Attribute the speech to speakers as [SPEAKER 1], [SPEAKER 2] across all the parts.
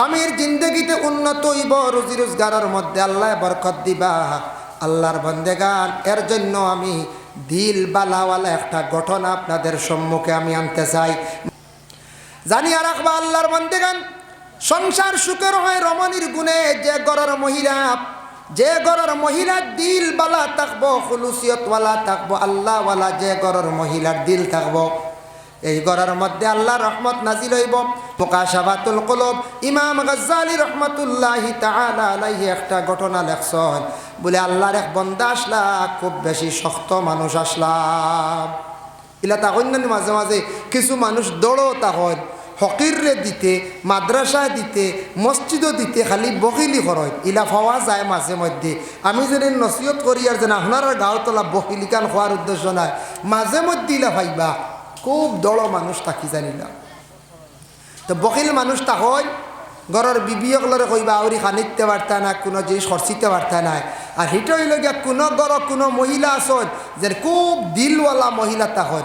[SPEAKER 1] স্বামীর জিন্দগিতে উন্নত হইব, রুজি রোজগারের মধ্যে আল্লাহ বরকত দিবা। আল্লাহর বন্দেগান, এর জন্য আমি দিল বালাওয়ালা একটা ঘটনা আপনাদের সম্মুখে আমি আনতে চাই। জানিয়া রাখবা আল্লাহর বন্দেগান, সংসার সুখের হয় রমণীর গুণে, যে গড়ের মহিলা, যে গড়ের মহিলার দিল বালা থাকব, খুলুসিয়তওয়ালা থাকব, আল্লাহওয়ালা যে গড়ের মহিলার দিল থাকব। এই গড়ের মধ্যে আল্লাহ রহমত নাজিল হইব। মুকাশাবাতুল কলব। ইমাম গজ্জালি রহমতুল্লাহ আলাইহি একটা ঘটনা লেখছেন। বলে আল্লাহর এক বন্দা আসলা, খুব বেশি শক্ত মানুষ আসলাম ইলা তখন মাঝে মাঝে কিছু মানুষ দৌড়ও তখন ফকিররে দিতে, মাদ্রাসায় দিতে, মসজিদও দিতে খালি বকিলি খরচ ইলা পাওয়া যায় মাঝে মধ্যে। আমি যেন নসিহত করি আর যেন আপনার গাঁও তোলা বকিলিকান খোয়ার উদ্দেশ্য নাই, মাঝে মধ্যে ইলা ভাইবা। খুব দড় মানুষ থাকি জানিলাম তো বকিল মানুষ তা হয় ঘরের বিবিয়কলরে কইবা আউরি খানিতে পারতা না কোনো জিনিস খরচিতে পারতা নাই। আর হিট হইল গিয়া কোনো ঘর কোনো মহিলা আসন যে খুব দিলওয়ালা মহিলা তখন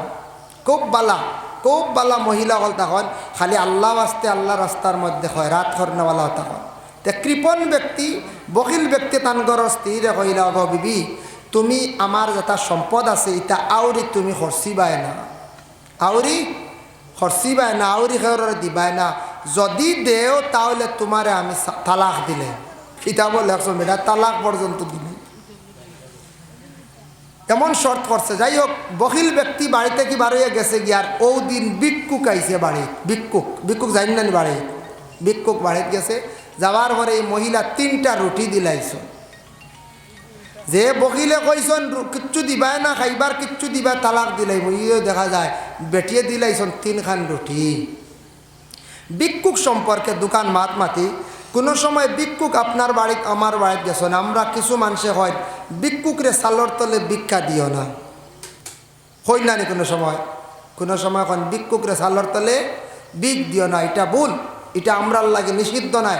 [SPEAKER 1] খুব বালা খুব বালা মহিলা হল তখন খালি আল্লাহ আসতে আল্লাহ রাস্তার মধ্যে হয় রাত খরনেওয়ালা তখন তে কৃপণ ব্যক্তি, বকিল ব্যক্তি তান ঘরের স্ত্রীরে কইলা অগ বিবি, তুমি আমার যেটা সম্পদ আছে ইটা আউরি তুমি খরচিবাই না। আউরি খরচিবাই না, আউরি খেয়রে দিবাই না। যদি দেও, তাহলে তোমারে আমি তালাক দিলে। কিতাব লেখছো মেয়েটা তালাক পর্যন্ত দিলে। এমন শর্ত করছে। যাই হোক বকিল ব্যক্তি বাড়িতে কি বাড়িয়ে গেছে গিয়ার ও দিন ভিক্ষুক আইছে বাড়ি। ভিক্ষুক ভিক্ষুক জানি না বাড়ি। ভিক্ষুক বাড়িতে গেছে, যাওয়ার পরে এই মহিলা তিনটা রুটি দিলাইছ। যে বকিলে কইসন কিচ্ছু দিবাই না খাইবার কিচ্ছু দিবা তালাক দিলাই ইও দেখা যায়, বেটিয়ে দিলাইছন তিনখান রুটি ভিক্ষুক সম্পর্কে দোকান মাত মাতি, কোনো সময় ভিক্ষুক আপনার বাড়িত আমার বাড়িত গেছেন, আমরা কিছু মানুষে হয় ভিক্ষুকরে সালর তলে ভিক্ষা দিও না। হই না নি কোনো সময়? কোনো সময় এখন ভিক্ষুকরে সালর তলে বিক দিও না, এটা ভুল, এটা আমরার লাগে নিষিদ্ধ নাই।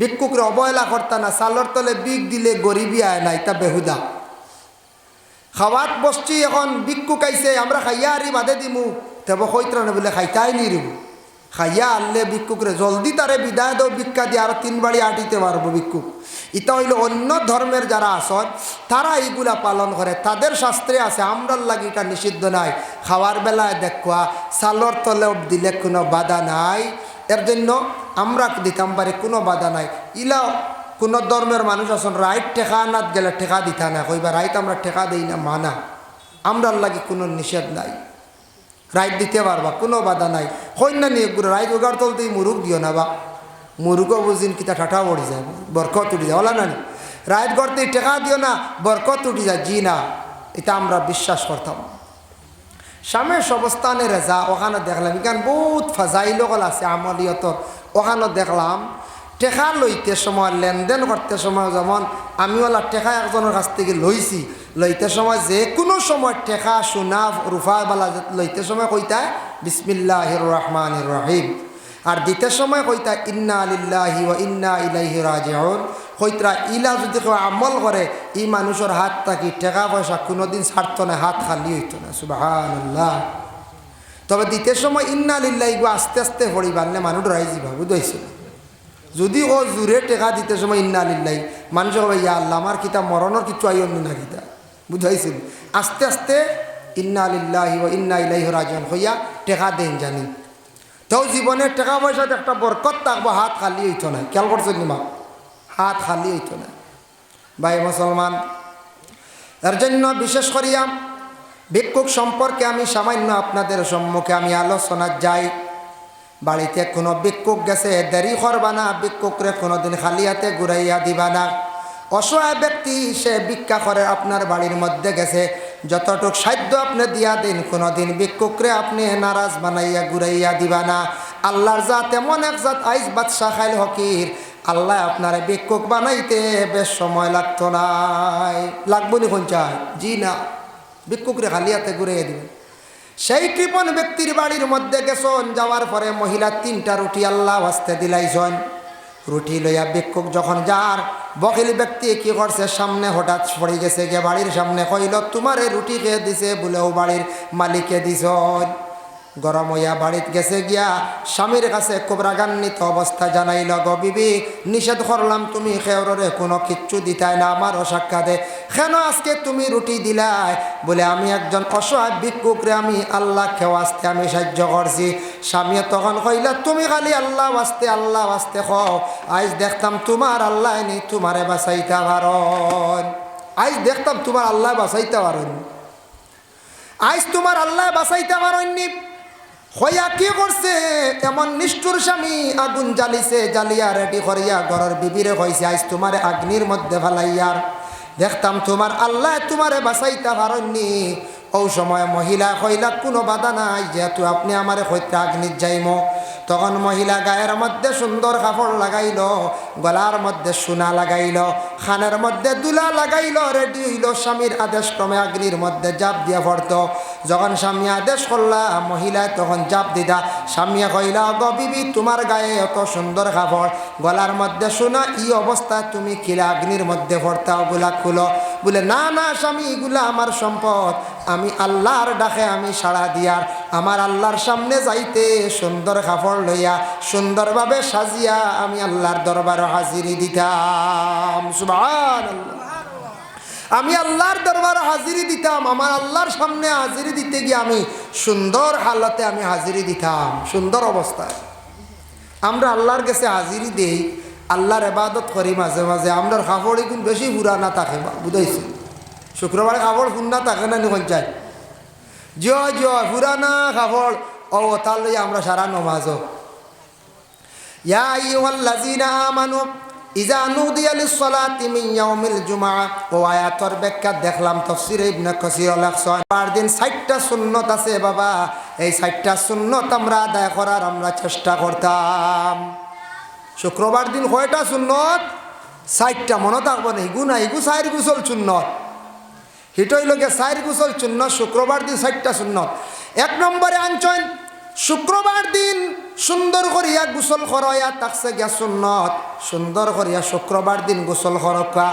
[SPEAKER 1] ভিক্ষুকরে অবহেলা করতা না সালর তলে বিক দিলে গরিবি আয় না এটা বেহুদা। খাওয়াত বসছি এখন ভিক্ষুক আইছে, আমরা খাইয়া আরি বাদে দিমু। তেব কৈত্রা না বলে, খাইতাই নিরিব খাইয়া আনলে ভিক্ষুকরে জলদি তারে বিদায় দাও, ভিক্ষা দিয়ে আরও তিন বাড়ি আটিতে পারব ভিক্ষুক। ইটা হইল অন্য ধর্মের যারা আসন তারা এইগুলা পালন করে তাদের শাস্ত্রে আছে, আমরার লাগে এটা নিষিদ্ধ নাই। খাওয়ার বেলায় দেখা সালর তলে দিলে কোনো বাধা নাই। এর জন্য আমরা দিতাম পারি কোনো বাধা নাই। ইলা কোনো ধর্মের মানুষ আসুন রাইট ঠেকা নাত গেলে ঠেকা দিতা না, কইবা রাইট আমরা ঠেকা দিই না, মানা। আমরার লাগে কোনো নিষেধ নাই। রাইট দিতে পারবা, কোনো বাধা নাই। কন্যা নিয়ে রাইট ওগার তলতেই মুরুখ দিও না বা। মুরুখও বুঝিন কিতা ঠাঠা পড়ি যায়, বরকত উঠি যায়, ওলা না নি রাইট করতে টেকা দিও না, বরকত উঠি যায়, জি না। এটা আমরা বিশ্বাস করতাম। স্বামীর অবস্থানে রেজা ওখানে দেখলাম। এখান বহুত ফাজাইলকল আছে আমলিয়তর ওখানে দেখলাম, টেকা লইতে সময়, লেনদেন করতে সময়, যেমন আমি ওলা টেকা একজনের কাছ থেকে লইছি লইতে সময় যে কোনো সময় টেকা সোনা রুফা বালা লইতে সময় কইতা বিসমিল্লাহ রহমান রহিম আর দিতে সময় কইতা ইন্না আলিল্লাহি ও ইন্না ইলাইহি রাজিউন। কইতরা ইলা যদি কেউ আমল করে ই মানুষের হাত থাকি টাকা পয়সা কোনোদিন ছাড়ত না, হাত খালি হইতো না সুবাহ তবে দিতে সময় ইন্না লিল্লাহি গো আস্তে আস্তে পড়ি বানলে মানুষ ডরাই যাবা বুঝাইছিল যদি ও জোরে টেকা দিতে সময় ইন্না লিল্লাই মানুষ হবে ইয়া আল্লাহ, আমার কিতা মরণের কিছু আইন না কিতা বুঝাইছিল আস্তে আস্তে ইন্না লিল্লাহি ও ইন্না ইলাইহি রাজিউন হইয়া টেকা দেন জানি। তাও জীবনে টাকা পয়সাতে একটা বরকত থাকব হাত খালি হইতো না খেয়াল করছেন নিমা হাত খালি হইতো না ভাই মুসলমান এর জন্য বিশেষ করিয়া ভিক্ষুক সম্পর্কে আমি সামান্য আপনাদের সম্মুখে আমি আলোচনা যাই। বাড়িতে কোনো ভিক্ষুক গেছে দেরি করবা না ভিক্ষুকরে কোনোদিন খালি হাতে ঘুরাইয়া দিবা না। অসহায় ব্যক্তি সে ভিক্ষা করে আপনার বাড়ির মধ্যে গেছে। যতটুক সাধ্য আপনি দিয়া দিন, কোনোদিন ভিক্ষুকরে আপনি নারাজ বানাইয়া ঘুরাইয়া দিবা না। আল্লাহর জাত এমন এক জাত আইস বাদশাহ খাইল হকির। আল্লাহ আপনার ভিক্ষুক বানাইতে বেশ সময় লাগতো নাই। লাগবো নি কোন চাই জি না। ভিক্ষুকরে খালি হাতে ঘুরাইয়া দিবেন। সেই কৃপণ ব্যক্তির বাড়ির মধ্যে গেছন, যাওয়ার পরে মহিলা তিনটা রুটি আল্লাহ হস্তে দিলাইছন। রুটি লইয়া ভিক্ষুক যখন যার বকিল ব্যক্তি কি করছে? সামনে হঠাৎ পড়ে গেছে গে বাড়ির সামনে। কইল, তোমার রুটি খেয়ে দিছে? বলেও বাড়ির মালিকে দিছ। গরম হইয়া বাড়িত গেছে গিয়া স্বামীর কাছে খুব রাগান্বিত অবস্থা জানাইল, গো বিবি, নিষেধ করলাম তুমি খেয়রে কোনো কিচ্ছু দিতাই না, আমারও সাক্ষাতে কেন আজকে তুমি রুটি দিলাই? বলে, আমি একজন অসহায় ভিক্ষুকরে আমি আল্লাহ খেও আসতে আমি সাহায্য করছি। স্বামী তখন কইলা তুমি খালি আল্লাহ আসতে আল্লাহ আসতে খাও আজ দেখতাম তোমার আল্লাহ নি, তোমারে বাঁচাইতে পারন। আজ দেখতাম তোমার আল্লাহ বাঁচাইতে পারেন। আজ তোমার আল্লাহ বাঁচাইতে পারেননি হইয়া কি করছে? এমন নিষ্ঠুর স্বামী আগুন জ্বালিছে, জ্বালিয়া রেডি করিয়া ঘরের বিবিরে হয়েছে আজ তোমার আগ্নির মধ্যে ফেলাইয়ার দেখতাম তোমার আল্লাহ তোমারে বাঁচাইতে পারেননি। ও সময় মহিলা কইলা, কোনো বাধা নাই, যেহেতু আপনি আমারে হইতে আগ্নির যাইম। তখন মহিলা গায়ের মধ্যে সুন্দর কাপড় লাগাইল, গলার মধ্যে সোনা লাগাইল, খানের মধ্যে দুলা লাগাইল, রেডি হইল, স্বামীর আদেশ ক্রমে অগ্নির মধ্যে জাপ দিয়া পড়তো। যখন স্বামী আদেশ করলা মহিলায় তখন জাপ দিদা, স্বামী কইলা গ বিবি, তোমার গায়ে এত সুন্দর কাপড়, গলার মধ্যে সোনা, ই অবস্থায় তুমি কিলা অগ্নির মধ্যে পড়তাও গুলা খুলো। বলে, না না, স্বামী, এগুলা আমার সম্পদ, আমি আল্লাহর ডাকে আমি সাড়া দিয়ার। আমার আল্লাহর সামনে যাইতে সুন্দর কাপড় লইয়া সুন্দরভাবে সাজিয়া আমি আল্লাহর দরবারে হাজিরি দিতাম। আমি আল্লাহর দরবারে হাজিরি দিতাম, আমার আল্লাহর সামনে হাজিরি দিতে গিয়ে আমি সুন্দর হালতে আমি হাজিরি দিতাম, সুন্দর অবস্থায়। আমরা আল্লাহর কাছে হাজিরি দেই, আল্লাহর এবাদত করি মাঝে মাঝে, আমরা কাপড় এখন বেশি পুরানা থাকে, বুঝাইছি। শুক্রবারে কাপড় ফুন্না থাকে না নিখন যায় জয় জয়, পুরানা কাপড়। ও, তার আমরা সারা নমাজ ইয়া ইজা দেখলাম, তাফসীরে ইবনে কাসীর দিন 60টা সুন্নত আছে বাবা। এই 60টা সুন্নত আমরা আদায় করার আমরা চেষ্টা করতাম। শুক্রবার দিন কয়টা সুন্নত? 60টা মনে থাকব না ইগু না ইগু সাইর গুসল সুন্নত। হিটই লোকে সাইর গুসল শূন্য, শুক্রবার দিন 60টা শূন্য। এক নম্বরে আনছেন শুক্রবার দিন সুন্দর করিয়া গোসল করয়া তাকছে গিয়া সুন্নত। সুন্দর করিয়া শুক্রবার দিন গোসল করকা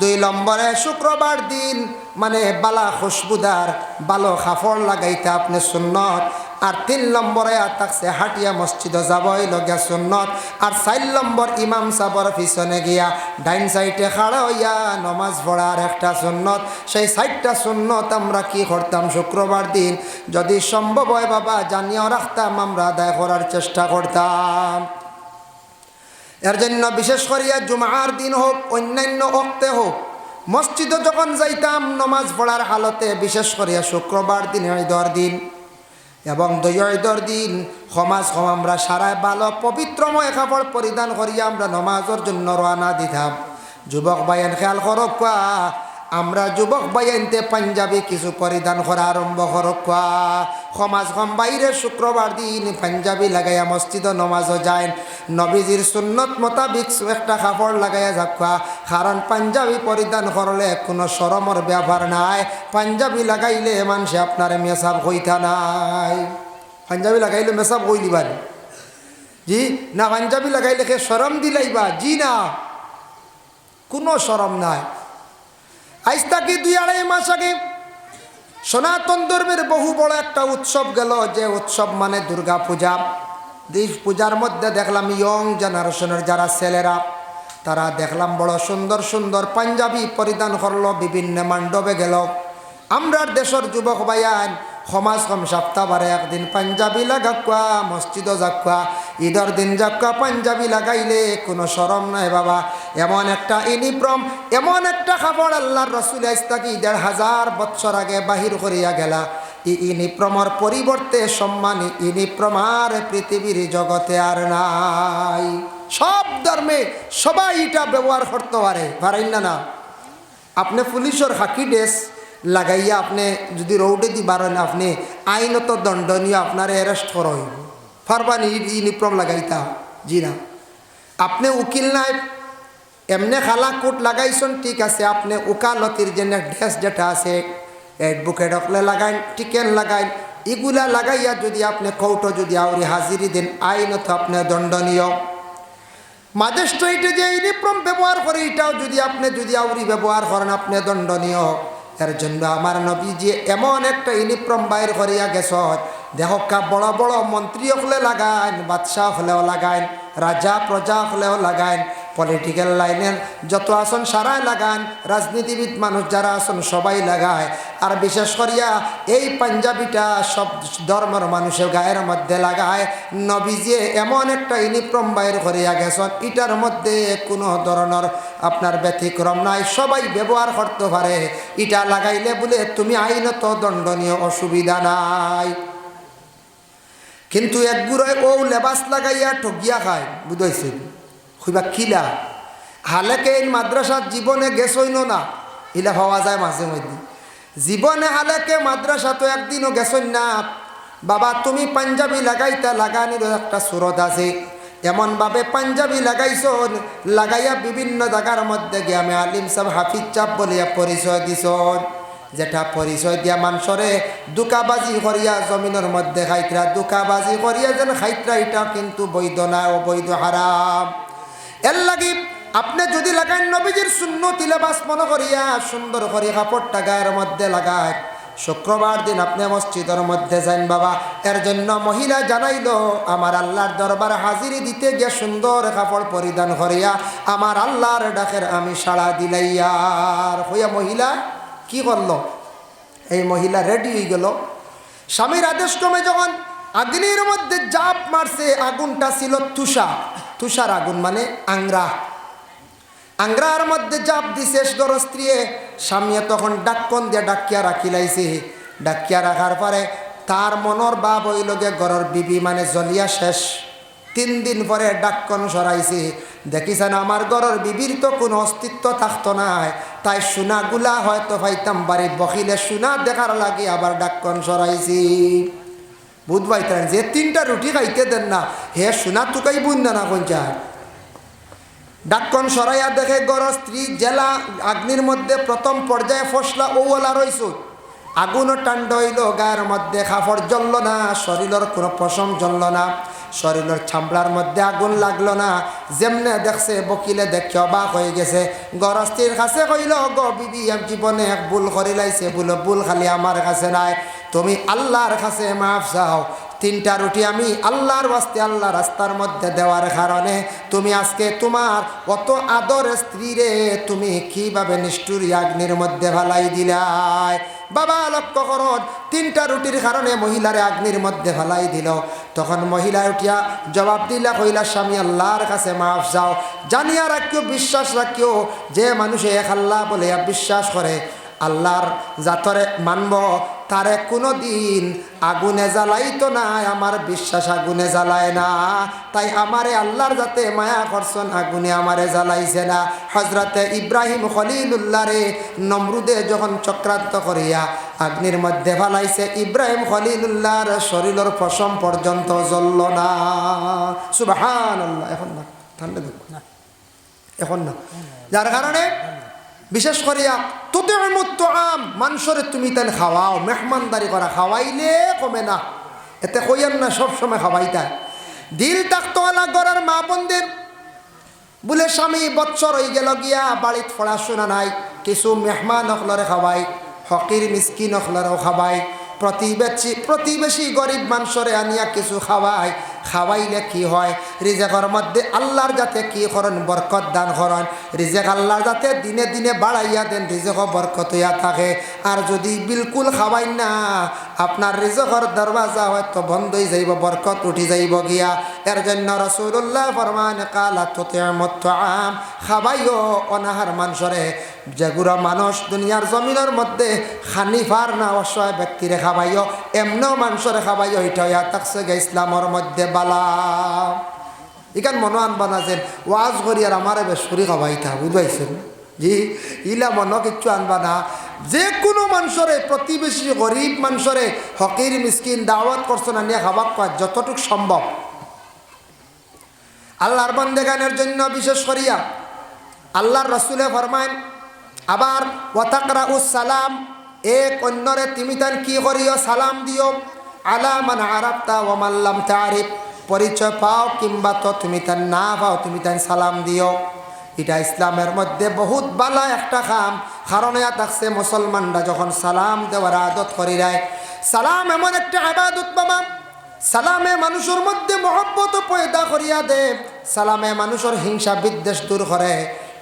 [SPEAKER 1] দুই নম্বরে শুক্রবার দিন মানে বালা খুশবুদার, বালো খাফড় লাগাইতে আপনি সুন্নত। আর তিন নম্বরে তাকছে হাটিয়া মসজিদে যাবই লগিয়া সুন্নত। আর চার নম্বর ইমাম সাবর পিছনে গিয়া ডাইন সাইডে খাড়া হইয়া নমাজ পড়ার একটা সুন্নত। সেই সাইডটা সুন্নত আমরা কি করতাম শুক্রবার দিন? যদি সম্ভব হয় বাবা জানিয়েও রাখতাম, আমরা আদায় করার চেষ্টা করতাম। এর জন্য বিশেষ করিয়া জুমার দিন হোক, অন্যান্য অক্তে হোক, মসজিদে যখন যাইতাম, নমাজ পড়ার হালতে বিশেষ করিয়া শুক্রবার দিন ঈদর দিন এবং দৈয়দর দিন সমাজ সম আমরা সারায় ভালো পবিত্রময় কাপড় পরিধান করিয়া আমরা নমাজের জন্য রওনা দিতাম। যুবক ভাইয়ের খেয়াল করক আমরা যুবক বাইনতে পাঞ্জাবি কিছু পরিধান করা আরম্ভ করক সমাজ কম বাইরে শুক্রবার দিন পাঞ্জাবি লাগাইয়া মসজিদ নমাজও যায়। নবীজির সুন্নত মোতাবিক একটা কাপড় লাগাইয়া যাকা কারণ পাঞ্জাবি পরিধান করলে কোনো সরমর ব্যাপার নাই। পাঞ্জাবি লাগাইলে মানুষে আপনার মেসাব হইতা নাই। পাঞ্জাবি লাগাইলে মেসাব হই দিবার জি? না, পাঞ্জাবি লাগাইলে সে সরম দিলাইবা জি না। কোনো সরম নাই। আজ তাকে দুই আড়াই মাস আগে সনাতন ধর্মের বহু বড় একটা উৎসব গেল, যে উৎসব মানে দুর্গা পূজা। এই পূজার মধ্যে দেখলাম ইয়ং জেনারেশনের যারা ছেলেরা, তারা দেখলাম বড় সুন্দর সুন্দর পাঞ্জাবি পরিধান করল, বিভিন্ন মান্ডবে গেল। আমরার দেশের যুবক ভাইয়ান সমাজ কম সপ্তাহবারে একদিন পাঞ্জাবি লাগাকুয়া মসজিদও যাকুয়া ঈদর দিন যাকুয়া পাঞ্জাবি লাগাইলে কোনো সরম নাই বাবা। এমন একটা ইউনিফর্ম, এমন একটা খাবার আল্লাহর রসুল ইস্তাকি দেড় হাজার বৎসর আগে বাহির করিয়া গেলা। ই ইউনিফর্মর পরিবর্তে সম্মানী ইউনিফর্ম আর পৃথিবীর জগতে আর নাই। সব ধর্মে সবাই এটা ব্যবহার করতে পারে, পারেন না না? আপনি পুলিশের হাকি ড্রেস লাগাইয়া আপনি যদি রৌডে দি বারেন আপনি আইনত দণ্ডনীয় আপনার অ্যারেস্ট করা হইব। ফারবানি ইউনিফর্ম লাগাইতা জি না আপনি উকিল নাই, এমনি খালা কোট লাগাইছেন, ঠিক আছে, আপনি উকালতির যে ড্রেস যেটা আছে অ্যাডভোকেট অকলে লাগাইন, টিকেন লাগাইন, এগুলা লাগাইয়া যদি আপনি কৌটো যদি আউরি হাজিরি দেন, আইনত আপনি দণ্ডনীয়। ম্যাজিস্ট্রেটে যে ইউনিফর্ম ব্যবহার করে, এটাও যদি আপনি যদি আউরি ব্যবহার করেন, আপনি দণ্ডনীয়। এর জন্য আমার নবী যে এমন একটা ইউনিফর্ম বাইর করিয়া গেছ দেহকা বড় বড় মন্ত্রী হলে লাগাইন বাদশাহ হলেও লাগাইন রাজা প্রজা হলেও লাগাইন। পলিটিক্যাল লাইনের যত আসন সারাই লাগান, রাজনীতিবিদ মানুষ যারা আসন সবাই লাগায়। আর বিশেষ করিয়া এই পাঞ্জাবিটা সব ধর্মের মানুষের গায়ের মধ্যে লাগায়। নবীজে এমন একটা ইউনিফর্ম বাইর করিয়া গেছেন ইটার মধ্যে কোনো ধরনের আপনার ব্যতিক্রম নাই, সবাই ব্যবহার করতে পারে। ইটা লাগাইলে বলে, তুমি আইনত দণ্ডনীয়, অসুবিধা নাই। কিন্তু একগুড়ে ও লেবাস লাগাইয়া ঠগিয়া খায় বুঝাইছে খুবা খিলা হালেকে এই মাদ্রাসার জীবনে গেছইন না? ইলা পাওয়া যায় মাঝে মধ্যে। জীবনে হালেকে মাদ্রাসা তো একদিনও গেছই না। বাবা, তুমি পাঞ্জাবি লাগাইতা লাগানির একটা সুরত আছে। এমনভাবে পাঞ্জাবি লাগাইছ, লাগাইয়া বিভিন্ন জায়গার মধ্যে গিয়ে আমি আলিম সাহেব হাফিজ চাপ বলিয়া পরিচয় দিছ। যেটা পরিচয় দিয়া মানুষরে দুকাবাজি করিয়া জমিনের মধ্যে খাইতরা, দুকাবাজি করিয়া যেন খাইতরা, এটা কিন্তু বৈধ না, অবৈধ, হারাম। এর লাগি আপনি যদি লাগান নবীজির শূন্য তিলেবাস মনে করিয়া সুন্দর করে কাপড়টা গায়ের মধ্যে লাগায়। শুক্রবার দিন আপনি মসজিদের মধ্যে যান, বাবা। এর জন্য মহিলা জানাইল, আমার আল্লাহর দরবার হাজিরি দিতে গিয়ে সুন্দর কাপড় পরিধান করিয়া আমার আল্লাহর ডাকের আমি সাড়া দিলাইয়ার হইয়া মহিলা কি করল? এই মহিলা রেডি হয়ে গেল। স্বামীর আদেশ ক্রমে যখন আগ্নির মধ্যে জাপ মারছে, আগুনটা ছিল তুষা তুষার আগুন মানে আংরা। আংরার মধ্যে জাপ দিছে গর স্ত্রীয়ে স্বামীয়ে তখন ডাক্কন দিয়ে ডাকিয়া রাখিলাইছে। ডাকিয়া রাখার পরে তার মনের বাপ হইল গে গরর বিবি মানে জলিয়া শেষ। তিন দিন পরে ডাক্কন সরাইছে দেখিছেন আমার গরর বিবির তো কোনো অস্তিত্ব থাকতো নাই। তাই সোনাগুলা হয়তো পাইতাম বাড়ি বকিলে সোনা দেখার লাগে আবার ডাক্কন সরাইছি বুধবাই তাই যে তিনটা রুটি খাইতে দেন না, হে সোনা তুকাই বুন না কোন চায় ডাক্কন সরাইয়া দেখে গড় স্ত্রী জেলা আগ্নির মধ্যে প্রথম পর্যায়ে ফসলা ওলা রইছ। আগুনও টান্ড হইল গায়ের মধ্যে, খাফর জ্বলল না, শরীরের কোনো পশম জ্বলল না। শরীরের ছামড়ার মধ্যে আগুন লাগল না। যেমনে দেখছে, বকিলে দেখ অবাক হয়ে গেছে। গরস্তির কাছে কইল, গো বিবি, আমি জীবনে এক ভুল করে লাইছে। বলে ভুল খালি আমার কাছে নাই। তুমি আল্লাহর কাছে মাফ চাও। তিনটা রুটি আমি আল্লাহর বাস্তে আল্লাহ রাস্তার মধ্যে দেওয়ার কারণে তুমি আজকে তোমার অত আদর স্ত্রীরে তুমি কীভাবে নিষ্ঠুরি আগ্নির মধ্যে ভালাই দিলাই বাবা, লক্ষ্য করুন, তিনটা রুটির কারণে মহিলারে আগ্নির মধ্যে ভালাই দিল। তখন মহিলা উঠিয়া জবাব দিলা কইলা স্বামী, আল্লাহর কাছে মাফ যাও জানিয়া রাখিও, বিশ্বাস রাখিও, যে মানুষে এক আল্লাহ বলে বিশ্বাস করে, আল্লাহর জাতরে মানব তারে কোনো দিন আগুনে জ্বালাইতো না আমার বিশ্বাস আগুনে জ্বালায় না। তাই আমারে আল্লাহর যাতে মায়া করছন, আগুনে আমারে জ্বালাইছে না। হজরতে ইব্রাহিম খলিলুল্লাহ রে নমরুদে যখন চক্রান্ত করিয়া আগ্নির মধ্যে ফালাইছে, ইব্রাহিম খলিলুল্লাহর শরীরের পশম পর্যন্ত জ্বলল না। সুবাহান আল্লাহ এখন না, ঠান্ডা না, এখন না। যার কারণে বিশেষ করিয়া তোতে মতো আম মানুষরে তুমি তেন খাওয়াও মেহমানদারি করা খাওয়াইলে কমে না এতে কইয়ান না সবসময় খাওয়াইতা। দিল তাকতলা গড়ার মা বন্দের বলে, স্বামী, বৎসর হয়ে গেল গিয়া, বাড়িত পড়াশোনা নাই, কিছু মেহমান অখলরে খাওয়াই, ফকির, মিসকিন অখলরেও খাওয়াই, প্রতিবেশী প্রতিবেশী গরিব মানুষরে আনিয়া কিছু খাওয়াই খাওয়াইলে কি হয়? রিজেকর মধ্যে আল্লাহর যাতে কি করেন বরকত দান করেন রিজেক আল্লাহর যাতে দিনে দিনে বাড়াইয়া দেন রিজেক বরকত হইয়া থাকে। আর যদি বিলকুল খাওয়াই না, আপনার রিজেকর দরওয়াজা হয়তো বন্ধ হয়ে যাইব, বরকত উঠি যাইব গিয়া। এর জন্য রসুল্লাহ ফরমান, কালা তোতে আম খাবাইও অনাহার মানুষরে যেগুলো মানুষ দুনিয়ার জমিনের মধ্যে খানিফার না অসহায় ব্যক্তিরে খাবাইও এমনও মানুষরে খাবাইও এটা হইয়া থাকছে গে ইসলামর মধ্যে বালা। ইখান মনো আনবা না যেন ওয়াজ করি আর আমারে বেশ করি খাবাইতা বুঝবাইছেন জি, ইলা মন কিচ্ছু আনবা না যে কোনো মানুষরে, প্রতিবেশী গরিব মানুষরে, হকির মিসকিন দাওয়াত করছ না, নিয়ে খাবার কয়, যতটুক সম্ভব। আল্লাহর বন্দেগানের জন্য বিশেষ করিয়া আল্লাহর রসুলে ফরমাইন আবার ওয়াতাকরা সালাম, এক অন্যরে তুমি তান কি করিও সালাম দিও। আলা মান আরাফতা ওমাল্লাম তারিফ। পরিচয় পাও কিংবা তো তুমি তান না পাও, তুমি তান সালাম দিও। এটা ইসলামের মধ্যে বহুত বালা একটা খাম। কারণ থাকছে মুসলমানরা যখন সালাম দেওয়ার আদত করি রায় সালাম এমন একটা আবাদত বাবা। সালামে মানুষের মধ্যে মহব্বত পয়দা করিয়া দে। সালামে মানুষের হিংসা বিদ্বেষ দূর করে।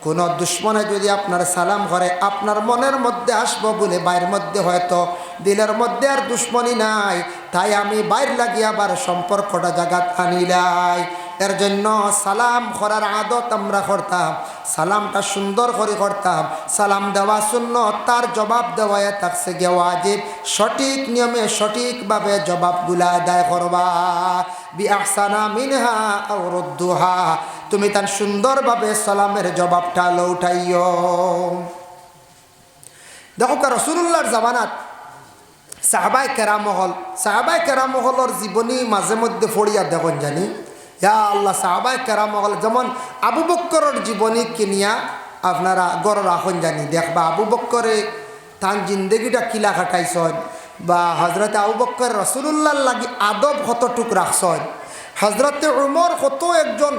[SPEAKER 1] কোনো দুশ্মনে যদি আপনার সালাম করে, আপনার মনের মধ্যে আসব বলে বাইর মধ্যে হয়তো, দিলের মধ্যে আর দুশ্মনী নাই, তাই আমি বাইর লাগিয়ে আবার সম্পর্কটা জাগাত আনিলাই। এর জন্য সালাম করার আদত আমরা করতাম। সালামটা সুন্দর করে করতাম। সালাম দেওয়া শূন্য তার জবাব দেওয়ায় থাকছে গে ওয়াজিব। সঠিক নিয়মে সঠিকভাবে জবাবগুলা আদায় করবা। বি আহসানা মিনহা রদ্দুহা। তুমি তার সুন্দরভাবে সালামের জবাবটা লৌটাইও দেখো কা রসুল্লাহর জামানাত। সাহাবাই কেরামহল সাহাবাই কেরামহলর জীবনী মাঝে মধ্যে ফড়িয়া দেখুন জানি। ইয়া আল্লাহ সাহাবাই কেরামহল যেমন আবু বক্করের জীবনী কিনিয়া আপনারা গড় রাখুন জানি। দেখবা আবু বক্করে তান জিন্দগিটা কিলা কাটাইছন বা হজরতে আবু বক্কর রসুল্লাহর লাগি আদব কতটুক রাখছন। হজরতে উমর কত একজন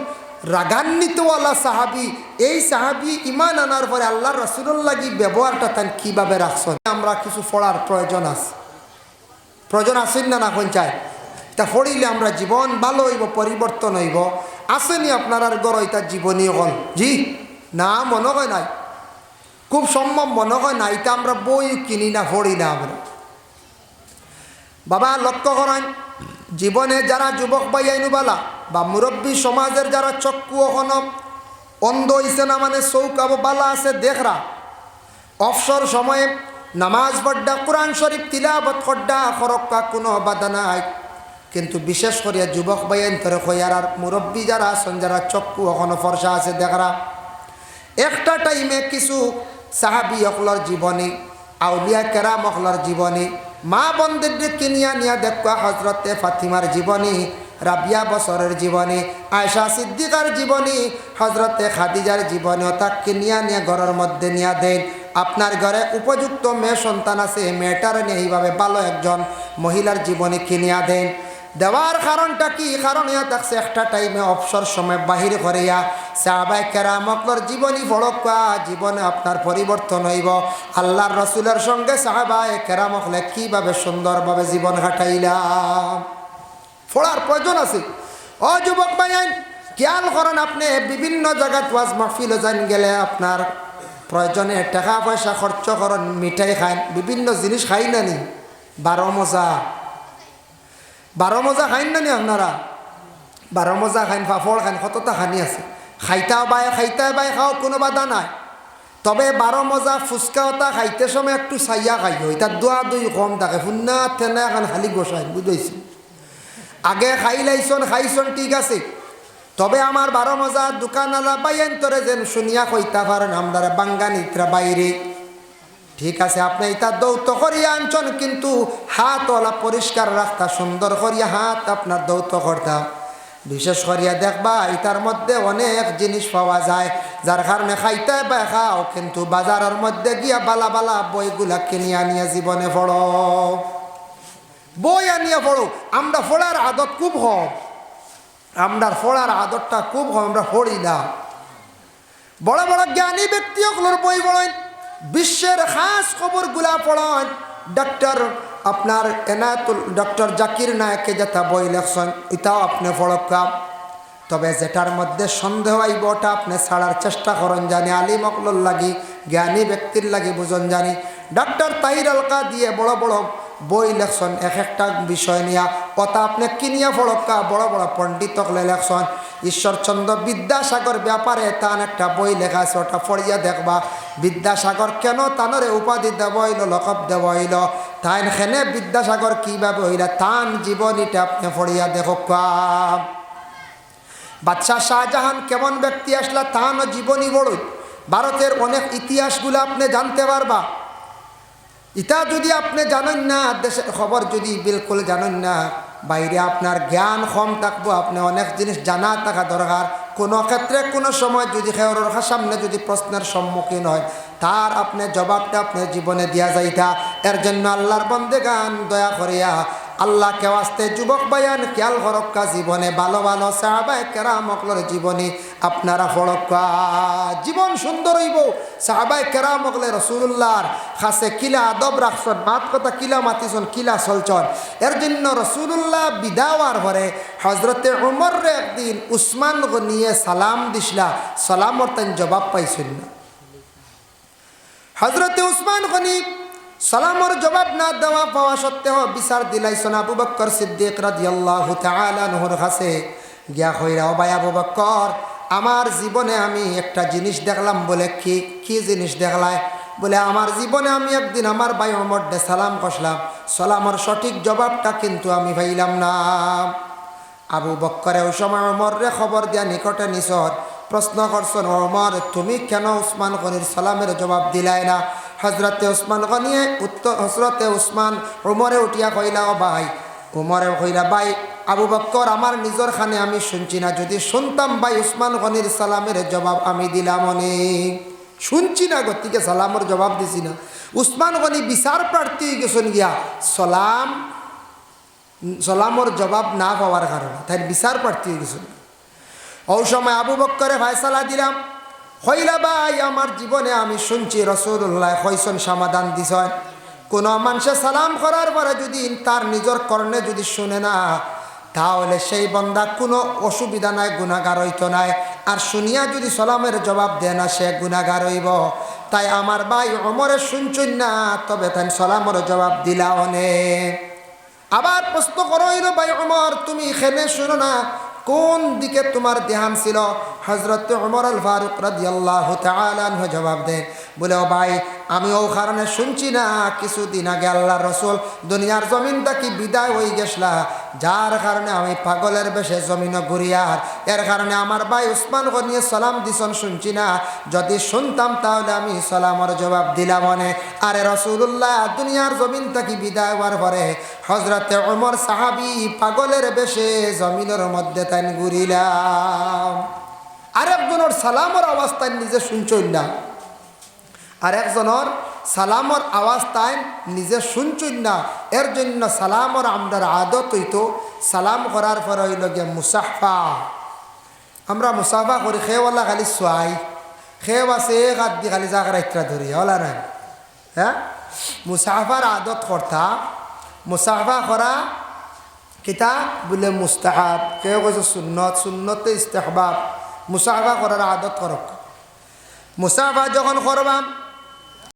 [SPEAKER 1] রাগান্বিতওয়ালা সাহাবি, এই সাহাবি ইমান আনার পরে আল্লাহ রসুল্লাহ ব্যবহারটা তান কীভাবে রাখছন? আমরা কিছু পড়ার প্রয়োজন আছে। প্রয়োজন আসেন না না কোন চায় তা পড়িলে আমরা জীবন ভালো হইব, পরিবর্তন হইব। আসেনি আপনার আর গড় তার জীবনী হল। জি? না, মনে হয় নাই। খুব সম্ভব মনে হয় না এটা আমরা বই কিনি না, পড়ি না আমরা। বাবা, লক্ষ্য করেন, জীবনে যারা যুবক বাইনুবালা বা মুরব্বী সমাজের যারা চক্ষু ওখানো অন্ধ হইছে না মানে চৌকাব বালা আছে, দেখরা। অবসর সময়ে নামাজ পড়ডা, কোরআন শরীফ তিলাবত করডা খরক্কা কোনো বাধা নাই। কিন্তু বিশেষ করে যুবক বাইন ধরে খয়ার আর মুরব্বী যারা আছেন, যারা চক্ষু এখনও ফর্সা আছে, দেখরা। একটা টাইমে কিছু সাহাবি অকলর জীবনী, আউলিয়া কেরাম অকলর জীবনী, মা বন্দের কিনিয়া নিয়া দেখা হজরতে ফাতিমার জীবনী, রাবিয়া বছরের জীবনী আয়সা সিদ্দিকার জীবনী, হজরতে খাদিজার জীবনী তাক কিনিয়া নিয়ে ঘরের মধ্যে নিয়া দেন। আপনার ঘরে উপযুক্ত মেয়ে সন্তান আছে, মেয়েটার নিয়ে এইভাবে ভালো একজন মহিলার জীবনী কিনিয়া দেন। দেওয়ার কারণটা কি? কারণ ইয়া থাকছে একটা টাইমে অবসর সময় বাহির করিয়া সাহাবাই কেরামকলর জীবনী ফড়কা জীবনে আপনার পরিবর্তন হইব। আল্লাহর রসুলের সঙ্গে সাহাবাই কেরামকলে কীভাবে সুন্দরভাবে জীবন কাটাইলাম? ফোড়ার প্রয়োজন আছে। ও যুবক ভাইয়ান, খেয়াল করেন আপনি, বিভিন্ন জায়গায় ওয়াজ মাহফিল যান গেলে আপনার প্রয়োজনে টাকা পয়সা খরচ করেন, মিঠাই খান, বিভিন্ন জিনিস খাই না নি? বারো মজা বারো মজা খাইন না নি আপনারা? বারো মজা খাইন ফাফড় খাইন কতটা খানি আছে। খাইতা বাই খাইতা বাই খাও কোনো বাধা নাই। তবে বারো মজা ফুচকা ওটা খাইতে সময় একটু চাইয়া খাইও এটা দোয়া দুই কম থাকে। ফুন্না তেনা এখন খালি গোসাই বুঝাইছি আগে খাই লাইছন খাইছন ঠিক আছে। তবে আমার বারো মজা দোকানওয়ালা বাইন তোরে যেন শুনিয়া কইতা পারেন আমরা বাঙ্গানিতরা বাইরে ঠিক আছে, আপনি এটা দৌত করিয়া আনছেন কিন্তু হাতওয়ালা পরিষ্কার রাখতা, সুন্দর করিয়া হাত আপনার দৌত করতা। বিশেষ করিয়া দেখবা, এটার মধ্যে অনেক জিনিস পাওয়া যায়, যার কারণে খাইতে খাও কিন্তু বাজারের মধ্যে গিয়া বালা বালা বইগুলা কিনে আনিয়া জীবনে পড়ো। বই আনিয়া পড়ো, আমরা পড়ার আদত খুব হম আমরা পড়ার আদতটা খুব হম আমরা পড়ি না। বড় বড় জ্ঞানী ব্যক্তিগুলোর বই পড়েন। বিশ্বের খাস খবরগুলা পড়ান ডাক্তার আপনার এনায়তুল ডক্টর জাকির নায়কে যেটা বই লেখছেন, এটাও আপনি পড়কা তবে যেটার মধ্যে সন্দেহ আইব ওটা আপনি ছাড়ার চেষ্টা করেন জানি, আলিম অকলর লাগি, জ্ঞানী ব্যক্তির লাগি বুঝন জানি। ডাক্তার তাহির আলকা দিয়ে বড় বড় বই লেখছেন, এক একটা বিষয় নিয়া কথা আপনি কিনিয়া ফড়কা, বড় বড় পণ্ডিত লেখছেন। ঈশ্বরচন্দ্র বিদ্যাসাগর ব্যাপারে তান একটা বই লেখা আছে ওটা পড়িয়া দেখবা। বিদ্যাসাগর কেন তানরে উপাধি দেব হইল লকব দেব হইল তাইন খেনে বিদ্যাসাগর কীভাবে হইলা, তান জীবনীটা আপনি পড়িয়া দেখকা বাদশাহ শাহজাহান কেমন ব্যক্তি আসলা তাহানো জীবনী বড়ই ভারতের অনেক ইতিহাসগুলো আপনি জানতে পারবা। ইটা যদি আপনি জানেন না, দেশের খবর যদি বিলকুল জানেন না, বাইরে আপনার জ্ঞান কম থাকব, আপনি অনেক জিনিস জানা থাকা দরকার। কোনো ক্ষেত্রে কোনো সময় যদি খেয়রের সামনে যদি প্রশ্নের সম্মুখীন হয়, তার আপনি জবাবটা আপনার জীবনে দিয়া যাইতা। এর জন্য আল্লাহর বন্দে গান দয়া করিয়া আল্লাহ কেউ আসতে যুবক বায়ান, খেয়াল করক্কা জীবনে ভালো ভালো সাহাবায় কেরামকলর জীবনী আপনারা ফড়ক্কা জীবন সুন্দর হইব। সাহাবায় কেরামকলে রসুল্লাহর খাসে কিলা আদব রাখছন মাত কথা কিলা মাতিছন কিলা চলছন এর জন্য রসুল্লাহ বিদাওয়ার ঘরে হজরতে উমর একদিন উসমান নিয়ে সালাম দিসলা। সালামর তাই জবাব পাইছিল না। হজরতে উসমান গনি সালামর জবাব না দেওয়া পাওয়া সত্ত্বেও বিচার দিলাইছন আবু বক্কর সিদ্দিক রাদিয়াল্লাহু তাআলা নহর কাছে। গিয়া কইরা ও ভাই আবু বক্কর, আমার জীবনে আমি একটা জিনিস দেখলাম। বলে, কি কি জিনিস দেখলায় বলে, আমার জীবনে আমি একদিন আমার ভাই অমর দে সালাম কষলাম সালামর সঠিক জবাবটা কিন্তু আমি পাইলাম না। আবু বক্করে ওই সময় অমররে খবর দিয়া নিকটে নিসর প্রশ্ন করছেন অমর তুমি কেন উসমান গনির সালামের জবাব দিলাই না? হজরতে উসমান গনিয়ে উত্তর হজরতে উসমান উমরে উঠিয়া কইলা ও ভাই, উমরে কইলা ভাই, আবু বক্কর, আমার নিজের খানে আমি শুনছি না। যদি শুনতাম, ভাই, উসমান গনির সালামের জবাব আমি দিলাম অনেক। শুনছি না গতিকে সালামের জবাব দিছি না। উসমান গনি বিচার প্রার্থী গেছেন গিয়া, সালাম, সালামর জবাব না পাওয়ার কারণে তাই বিচার প্রার্থী গেছেন। ওই সময় আবু বক্করে ফায়সালা দিলাম। হইলা ভাই, আমার জীবনে আমি শুনছি রসুল্লাহ হইসন সমাধান দিছয় কোনো মানুষে সালাম করার পরে যদি তার নিজের কর্ণে যদি শুনে না, তাহলে সেই বন্দা কোনো অসুবিধা নাই গুণাগার হইতো নাই। আর শুনিয়া যদি সালামের জবাব দেয় না, সে গুণাগার হইব। তাই আমার ভাই অমরে শুনছুন না, তবে তাই সালামের জবাব দিলা অনেক আবার প্রশ্ন করো ভাই অমর, তুমি এখানে শুনো না কোন দিকে তোমার ধ্যান ছিল? হজরত অমর আল ফারুক রাজিয়াল্লাহ আল্লাহ জবাব দেন বলে, ও ভাই আমি ও কারণে শুনছি না, কিছুদিন আগে আল্লাহ রসুল দুনিয়ার জমিনটা কি বিদায় হয়ে গেছলা। যার কারণে আমি পাগলের বেশে জমিন ঘুরিয়ার এর কারণে আমার ভাই উসমান নিয়ে সালাম দিছন, শুনছি না। যদি শুনতাম তাহলে আমি সালামর জবাব দিলাম মনে আরে রসুল্লাহ দুনিয়ার জমিন থেকে বিদায় হওয়ার পরে হজরতে অমর সাহাবি পাগলের বেশে জমিনের মধ্যে তাই ঘুরিলাম আরেকজনের সালামর তাই নিজে শুনছই না। আর একজনের সালামর আওয়াজ তাই নিজে শুনছই না। এর জন্য সালামর আমরার আদত হইতো। সালাম করার পর হইল গিয়ে মুসাফা। আমরা মুসাফা করি খেয়েওয়ালা খালি সোয়াই খেয়ে আছে হাত দিয়ে খালি জাগরা ইত্রা ধরি, হলা নাই। হ্যাঁ? মুসাফার আদত করতা। মুসাফা করা কিতা? বলে মুস্তাহাব। কেউ কৈছে সুন্নত, সুন্নতে ইস্তেহবাব। মুসাফা করার আদত করক মুসাফা যখন করবাম